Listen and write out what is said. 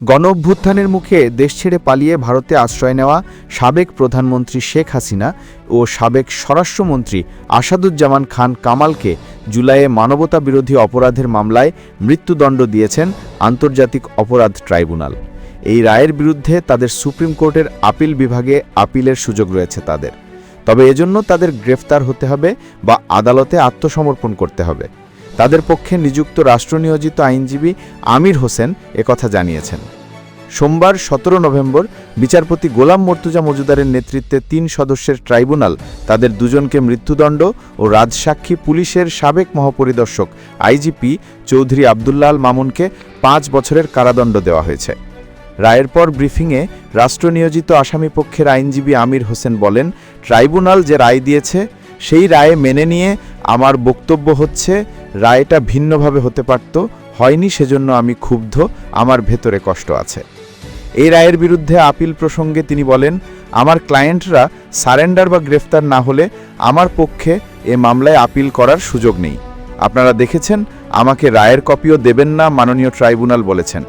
গণ অভ্যুত্থানের মুখে দেশ ছেড়ে পালিয়ে ভারতে আশ্রয় নেওয়া সাবেক প্রধানমন্ত্রী শেখ হাসিনা ও সাবেক স্বরাষ্ট্রমন্ত্রী আসাদুজ্জামান খান কামালকে জুলাইয়ে মানবতা বিরোধী অপরাধের মামলায় মৃত্যুদণ্ড দিয়েছেন আন্তর্জাতিক অপরাধ ট্রাইব্যুনাল। এই রায়ের বিরুদ্ধে তাদের সুপ্রিম কোর্টের আপিল বিভাগে আপিলের সুযোগ রয়েছে তাদের। তবে এজন্য তাদের গ্রেফতার হতে হবে বা আদালতে আত্মসমর্পণ করতে হবে। তাদের পক্ষে নিযুক্ত রাষ্ট্রনিয়োজিত আইনজীবী আমির হোসেন একথা জানিয়েছেন। সোমবার সতেরো নভেম্বর বিচারপতি গোলাম মর্তুজা মজুদারের নেতৃত্বে তিন সদস্যের ট্রাইব্যুনাল, তাদের দুজনকে মৃত্যুদণ্ড ও রাজসাক্ষী পুলিশের সাবেক মহাপরিদর্শক আইজিপি চৌধুরী আবদুল্লাল মামুনকে পাঁচ বছরের কারাদণ্ড দেওয়া হয়েছে। রায়ের পর ব্রিফিংয়ে রাষ্ট্রনিয়োজিত আসামি পক্ষের আইনজীবী আমির হোসেন বলেন, ট্রাইব্যুনাল যে রায় দিয়েছে, সেই রায়ে মেনে নিয়ে আমার বক্তব্য হচ্ছে, রায়টা ভিন্নভাবে হতে পারত, হয়নি সেজন্য আমি ক্ষুব্ধ, আমার ভেতরে কষ্ট আছে। এই রায়ের বিরুদ্ধে আপিল প্রসঙ্গে তিনি বলেন, আমার ক্লায়েন্টরা সারেন্ডার বা গ্রেফতার না হলে আমার পক্ষে এ মামলায় আপিল করার সুযোগ নেই। আপনারা দেখেছেন, আমাকে রায়ের কপিও দেবেন না মাননীয় ট্রাইব্যুনাল বলেছেন।